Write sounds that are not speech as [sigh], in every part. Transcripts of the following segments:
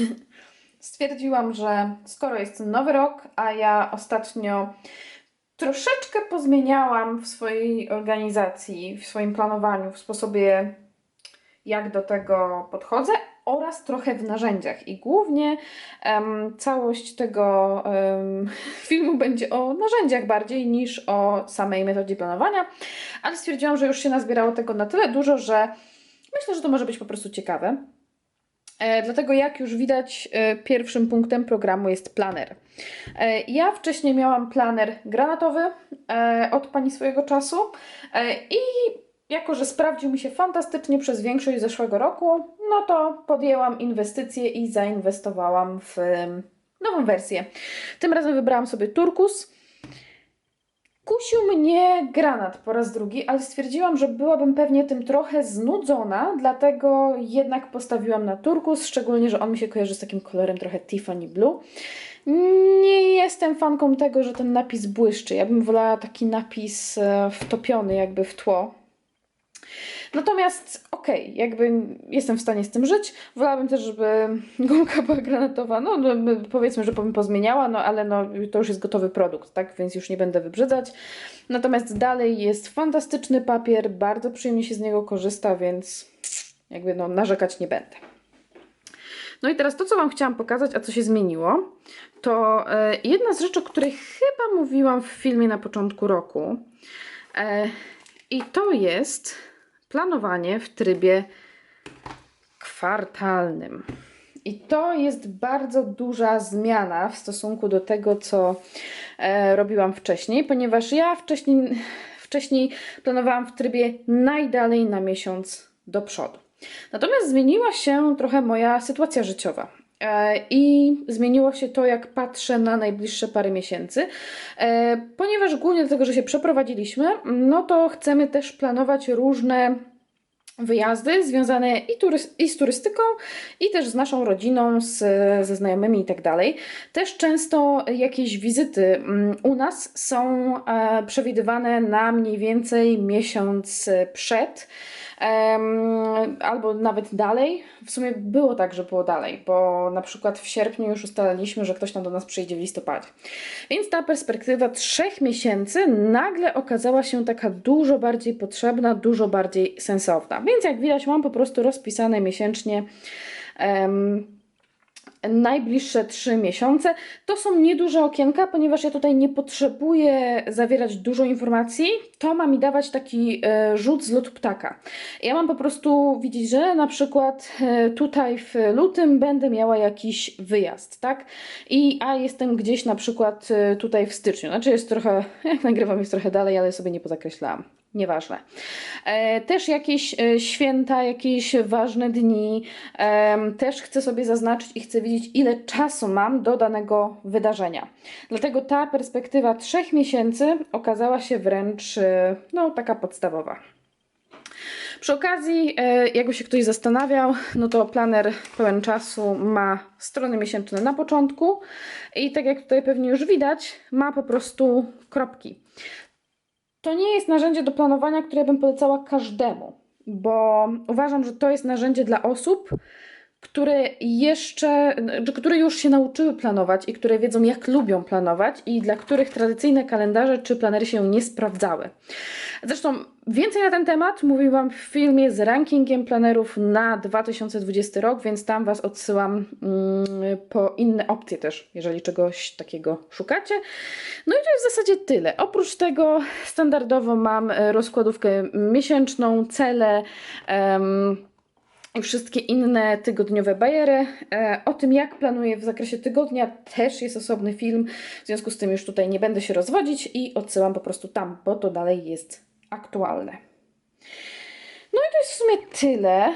[laughs] Stwierdziłam, że skoro jest nowy rok, a ja ostatnio troszeczkę pozmieniałam w swojej organizacji, w swoim planowaniu, w sposobie, jak do tego podchodzę, oraz trochę w narzędziach. I głównie em, całość tego em, [laughs] filmu będzie o narzędziach bardziej niż o samej metodzie planowania, ale stwierdziłam, że już się nazbierało tego na tyle dużo, że myślę, że to może być po prostu ciekawe. E, dlatego, jak już widać, e, pierwszym punktem programu jest planer. E, ja wcześniej miałam planer granatowy od pani swojego czasu i jako, że sprawdził mi się fantastycznie przez większość zeszłego roku, no to podjęłam inwestycje i zainwestowałam w nową wersję. Tym razem wybrałam sobie Turkus. Kusił mnie granat po raz drugi, ale stwierdziłam, że byłabym pewnie tym trochę znudzona, dlatego jednak postawiłam na turkus, szczególnie, że on mi się kojarzy z takim kolorem trochę Tiffany Blue. Nie jestem fanką tego, że ten napis błyszczy. Ja bym wolała taki napis e, wtopiony jakby w tło. Natomiast okej, jakby jestem w stanie z tym żyć. Wolałabym też, żeby [laughs] gumka była granatowa. No, no my- powiedzmy, że bym pozmieniała, no ale no, to już jest gotowy produkt, tak? Więc już nie będę wybrzydzać. Natomiast dalej jest fantastyczny papier, bardzo przyjemnie się z niego korzysta, więc jakby no, narzekać nie będę. No i teraz to, co Wam chciałam pokazać, a co się zmieniło, to e, jedna z rzeczy, o której chyba mówiłam w filmie na początku roku. E, I to jest planowanie w trybie kwartalnym. I to jest bardzo duża zmiana w stosunku do tego, co e, robiłam wcześniej, ponieważ ja wcześniej, wcześniej planowałam w trybie najdalej na miesiąc do przodu. Natomiast zmieniła się trochę moja sytuacja życiowa. E, I zmieniło się to, jak patrzę na najbliższe parę miesięcy, E, ponieważ głównie dlatego, że się przeprowadziliśmy, no to chcemy też planować różne wyjazdy związane i, i z turystyką, i też z naszą rodziną, z, ze znajomymi i tak dalej. Też często jakieś wizyty mm, u nas są e, przewidywane na mniej więcej miesiąc przed. Albo nawet dalej. W sumie było tak, że było dalej, bo na przykład w sierpniu już ustaliliśmy, że ktoś tam do nas przyjdzie w listopadzie. Więc ta perspektywa trzech miesięcy nagle okazała się taka dużo bardziej potrzebna, dużo bardziej sensowna. Więc jak widać, mam po prostu rozpisane miesięcznie. em, Najbliższe trzy miesiące to są nieduże okienka, ponieważ ja tutaj nie potrzebuję zawierać dużo informacji. To ma mi dawać taki e, rzut z lotu ptaka. Ja mam po prostu widzieć, że na przykład e, tutaj w lutym będę miała jakiś wyjazd, tak? I a jestem gdzieś na przykład e, tutaj w styczniu. Znaczy jest trochę, [laughs] jak nagrywam jest trochę dalej, ale sobie nie pozakreślałam. Nieważne. E, też jakieś e, święta, jakieś ważne dni. Em, też chcę sobie zaznaczyć i chcę wiedzieć, ile czasu mam do danego wydarzenia. Dlatego ta perspektywa trzech miesięcy okazała się wręcz e, no, taka podstawowa. Przy okazji, e, jakby się ktoś zastanawiał, no to planer pełen czasu ma strony miesięczne na początku i tak jak tutaj pewnie już widać, ma po prostu kropki. To nie jest narzędzie do planowania, które bym polecała każdemu, bo uważam, że to jest narzędzie dla osób, które jeszcze, czy które już się nauczyły planować i które wiedzą, jak lubią planować, i dla których tradycyjne kalendarze czy planery się nie sprawdzały. Zresztą więcej na ten temat mówiłam w filmie z rankingiem planerów na 2020 rok, więc tam Was odsyłam mm, po inne opcje też, jeżeli czegoś takiego szukacie. No i to jest w zasadzie tyle. Oprócz tego standardowo mam e, rozkładówkę miesięczną, cele. em, i wszystkie inne tygodniowe bajery. E, O tym, jak planuję w zakresie tygodnia, też jest osobny film. W związku z tym już tutaj nie będę się rozwodzić i odsyłam po prostu tam, bo to dalej jest aktualne. No i to jest w sumie tyle,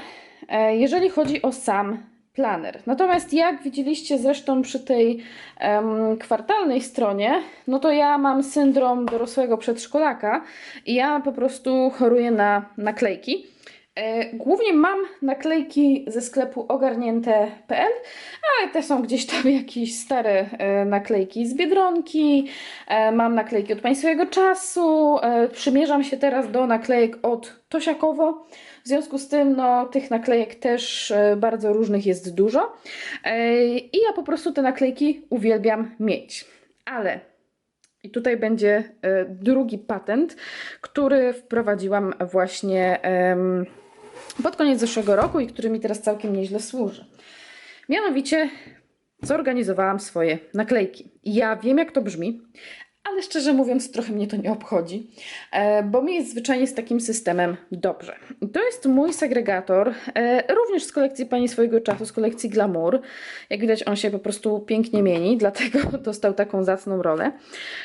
e, jeżeli chodzi o sam planer. Natomiast jak widzieliście zresztą przy tej em, kwartalnej stronie, no to ja mam syndrom dorosłego przedszkolaka i ja po prostu choruję na naklejki. E, Głównie mam naklejki ze sklepu ogarnięte.pl, ale te są gdzieś tam jakieś stare e, naklejki z Biedronki. E, Mam naklejki od Państwowego Czasu. Przymierzam się teraz do naklejek od Tosiakowo. W związku z tym no, tych naklejek też bardzo różnych jest dużo. I ja po prostu te naklejki uwielbiam mieć. Ale i tutaj będzie drugi patent, który wprowadziłam właśnie pod koniec zeszłego roku i który mi teraz całkiem nieźle służy. Mianowicie zorganizowałam swoje naklejki. Ja wiem, jak to brzmi, ale szczerze mówiąc, trochę mnie to nie obchodzi, e, bo mi jest zwyczajnie z takim systemem dobrze. To jest mój segregator, e, również z kolekcji Pani swojego czasu, z kolekcji Glamour. Jak widać, on się po prostu pięknie mieni, [laughs] dlatego dostał taką zacną rolę.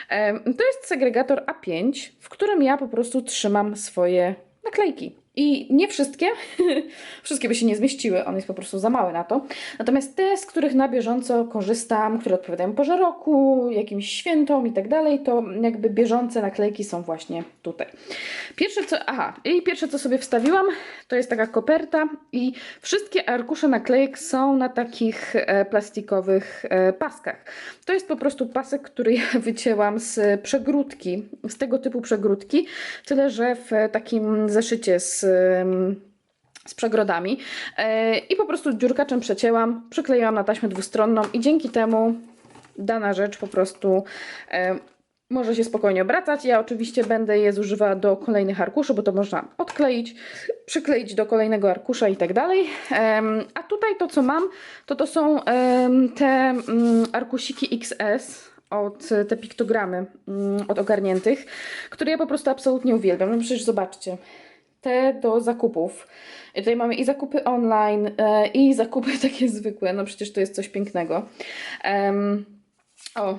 E, To jest segregator A5, w którym ja po prostu trzymam swoje naklejki. I nie wszystkie, [laughs] wszystkie by się nie zmieściły, on jest po prostu za mały na to. Natomiast te, z których na bieżąco korzystam, które odpowiadają porze roku, jakimś świętom i tak dalej, to jakby bieżące naklejki są właśnie tutaj. Pierwsze co, aha, i pierwsze co sobie wstawiłam, to jest taka koperta i wszystkie arkusze naklejek są na takich e, plastikowych e, paskach. To jest po prostu pasek, który ja [laughs] wycięłam z przegródki, z tego typu przegródki, tyle że w takim zeszycie z z przegrodami E, i po prostu dziurkaczem przecięłam, przykleiłam na taśmę dwustronną i dzięki temu dana rzecz po prostu e, może się spokojnie obracać. Ja oczywiście będę je zużywała do kolejnych arkuszy, bo to można odkleić, przykleić do kolejnego arkusza i tak dalej. A tutaj to co mam, to to są te mm, arkusiki XS od te piktogramy mm, od ogarniętych, które ja po prostu absolutnie uwielbiam. No przecież zobaczcie, te do zakupów. I tutaj mamy i zakupy online, e, i zakupy [laughs] takie zwykłe. No przecież to jest coś pięknego. Em, o,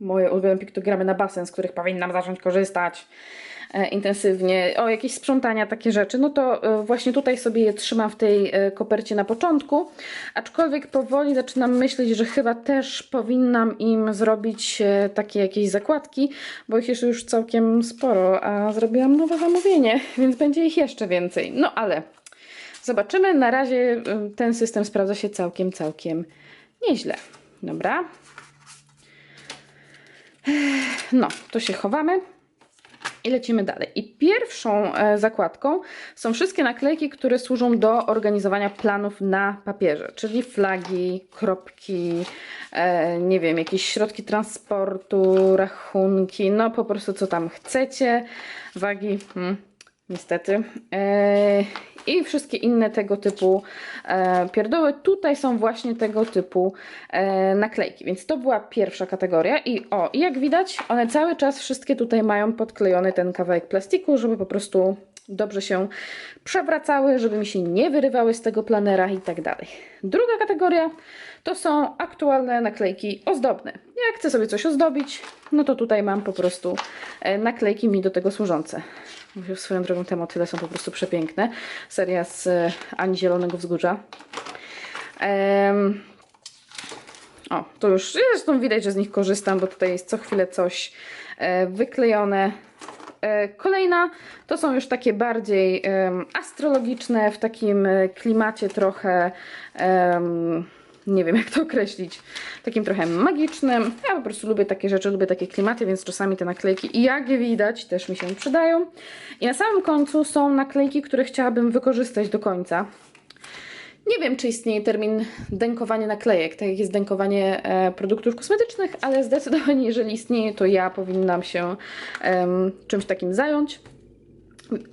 moje ulubione piktogramy na basen, z których powinnam zacząć korzystać intensywnie. O, jakieś sprzątania, takie rzeczy. No to e, właśnie tutaj sobie je trzymam w tej e, kopercie na początku. Aczkolwiek powoli zaczynam myśleć, że chyba też powinnam im zrobić e, takie jakieś zakładki, bo ich jest już całkiem sporo, a zrobiłam nowe zamówienie, [laughs] więc będzie ich jeszcze więcej. No ale zobaczymy. Na razie e, ten system sprawdza się całkiem, całkiem nieźle. Dobra. No, to się chowamy. I lecimy dalej. I pierwszą e, zakładką są wszystkie naklejki, które służą do organizowania planów na papierze, czyli flagi, kropki, e, nie wiem, jakieś środki transportu, rachunki, no po prostu co tam chcecie, wagi, hmm, niestety. E, I wszystkie inne tego typu e, pierdoły. Tutaj są właśnie tego typu e, naklejki, więc to była pierwsza kategoria. I o, jak widać, one cały czas wszystkie tutaj mają podklejony ten kawałek plastiku, żeby po prostu dobrze się przewracały, żeby mi się nie wyrywały z tego planera i tak dalej. Druga kategoria to są aktualne naklejki ozdobne. Jak chcę sobie coś ozdobić, no to tutaj mam po prostu naklejki mi do tego służące. Swoją drogą, te motyle są po prostu przepiękne. Seria z e, Ani Zielonego Wzgórza. O, to już zresztą widać, że z nich korzystam, bo tutaj jest co chwilę coś e, wyklejone. E, Kolejna to są już takie bardziej astrologiczne, w takim klimacie trochę, em, nie wiem [laughs] jak to określić, takim trochę magicznym. Ja po prostu lubię takie rzeczy, lubię takie klimaty, więc czasami te naklejki, jak widać, też mi się przydają. I na samym końcu są naklejki, które chciałabym wykorzystać do końca. Nie wiem, czy istnieje termin dękowanie naklejek, tak jak jest dękowanie e, produktów kosmetycznych, ale zdecydowanie, jeżeli istnieje, to ja powinnam się czymś takim zająć.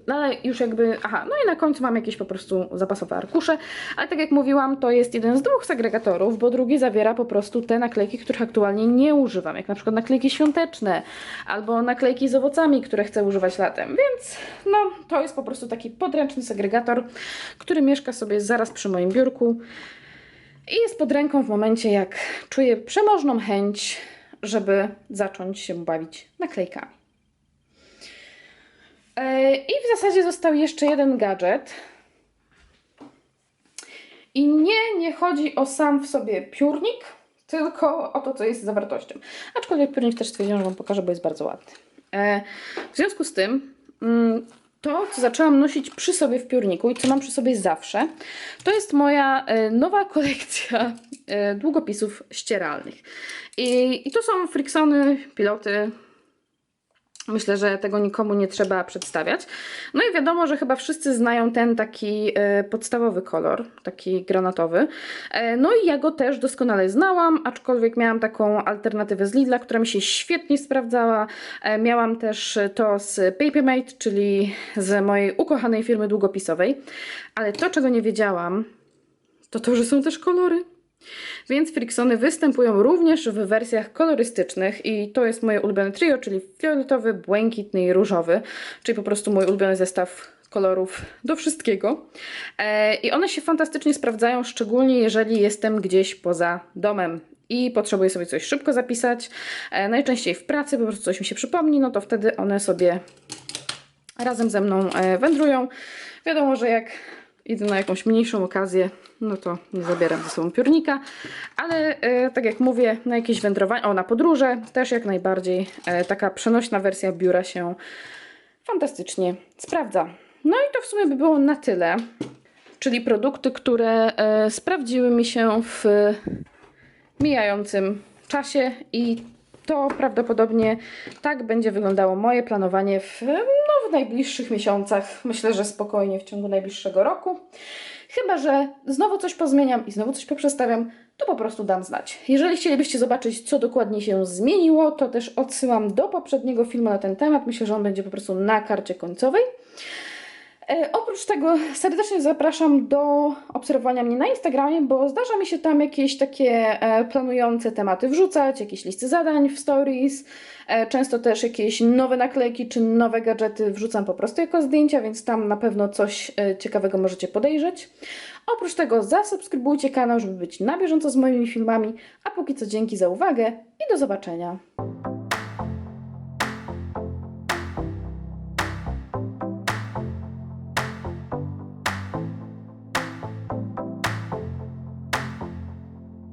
No ale już jakby, aha, no i na końcu mam jakieś po prostu zapasowe arkusze, ale tak jak mówiłam, to jest jeden z dwóch segregatorów, bo drugi zawiera po prostu te naklejki, których aktualnie nie używam, jak na przykład naklejki świąteczne, albo naklejki z owocami, które chcę używać latem, więc no, to jest po prostu taki podręczny segregator, który mieszka sobie zaraz przy moim biurku i jest pod ręką w momencie, jak czuję przemożną chęć, żeby zacząć się bawić naklejkami. W zasadzie został jeszcze jeden gadżet. I nie, nie chodzi o sam w sobie piórnik, tylko o to, co jest zawartością. Aczkolwiek piórnik też stwierdziłam, że Wam pokażę, bo jest bardzo ładny. E, W związku z tym mm, to, co zaczęłam nosić przy sobie w piórniku i co mam przy sobie zawsze, to jest moja e, nowa kolekcja e, długopisów ścieralnych. I, i to są Friksony, piloty. Myślę, że tego nikomu nie trzeba przedstawiać. No i wiadomo, że chyba wszyscy znają ten taki e, podstawowy kolor, taki granatowy. E, no i ja go też doskonale znałam, aczkolwiek miałam taką alternatywę z Lidla, która mi się świetnie sprawdzała. E, miałam też to z Papermate, czyli z mojej ukochanej firmy długopisowej. Ale to, czego nie wiedziałam, to to, że są też kolory. Więc Friksony występują również w wersjach kolorystycznych i to jest moje ulubione trio, czyli fioletowy, błękitny i różowy, czyli po prostu mój ulubiony zestaw kolorów do wszystkiego. E, I one się fantastycznie sprawdzają, szczególnie jeżeli jestem gdzieś poza domem i potrzebuję sobie coś szybko zapisać, e, najczęściej w pracy, po prostu coś mi się przypomni, no to wtedy one sobie razem ze mną e, wędrują. Wiadomo, że jak idę na jakąś mniejszą okazję, no to nie zabieram ze sobą piórnika, ale e, tak jak mówię, na jakieś wędrowanie, o na podróże też jak najbardziej e, taka przenośna wersja biura się fantastycznie sprawdza. No i to w sumie by było na tyle, czyli produkty, które e, sprawdziły mi się w mijającym czasie i to prawdopodobnie tak będzie wyglądało moje planowanie w, w najbliższych miesiącach. Myślę, że spokojnie w ciągu najbliższego roku. Chyba, że znowu coś pozmieniam i znowu coś poprzestawiam, to po prostu dam znać. Jeżeli chcielibyście zobaczyć, co dokładnie się zmieniło, to też odsyłam do poprzedniego filmu na ten temat. Myślę, że on będzie po prostu na karcie końcowej. E, oprócz tego serdecznie zapraszam do obserwowania mnie na Instagramie, bo zdarza mi się tam jakieś takie e, planujące tematy wrzucać, jakieś listy zadań w stories, e, często też jakieś nowe naklejki czy nowe gadżety wrzucam po prostu jako zdjęcia, więc tam na pewno coś ciekawego możecie podejrzeć. Oprócz tego zasubskrybujcie kanał, żeby być na bieżąco z moimi filmami, a póki co dzięki za uwagę i do zobaczenia.